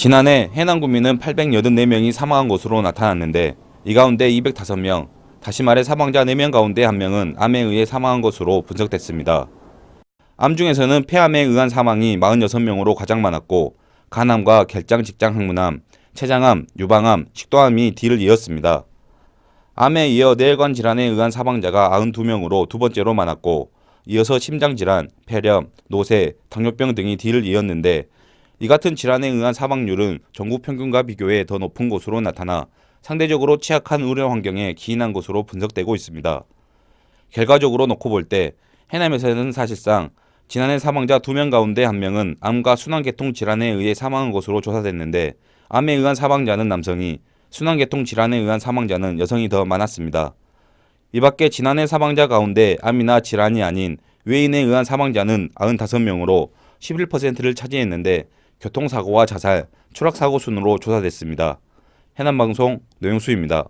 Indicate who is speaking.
Speaker 1: 지난해 해남 구민은 884명이 사망한 것으로 나타났는데 이 가운데 205명, 다시 말해 사망자 4명 가운데 1명은 암에 의해 사망한 것으로 분석됐습니다. 암 중에서는 폐암에 의한 사망이 46명으로 가장 많았고 간암과 결장 직장 항문암, 췌장암, 유방암, 식도암이 뒤를 이었습니다. 암에 이어 뇌혈관 질환에 의한 사망자가 92명으로 두 번째로 많았고 이어서 심장 질환, 폐렴, 노쇠, 당뇨병 등이 뒤를 이었는데 이 같은 질환에 의한 사망률은 전국 평균과 비교해 더 높은 것으로 나타나 상대적으로 취약한 의료 환경에 기인한 것으로 분석되고 있습니다. 결과적으로 놓고 볼 때 해남에서는 사실상 지난해 사망자 2명 가운데 1명은 암과 순환계통 질환에 의해 사망한 것으로 조사됐는데 암에 의한 사망자는 남성이 순환계통 질환에 의한 사망자는 여성이 더 많았습니다. 이 밖에 지난해 사망자 가운데 암이나 질환이 아닌 외인에 의한 사망자는 95명으로 11%를 차지했는데 교통사고와 자살, 추락사고 순으로 조사됐습니다. 해남방송 노영수입니다.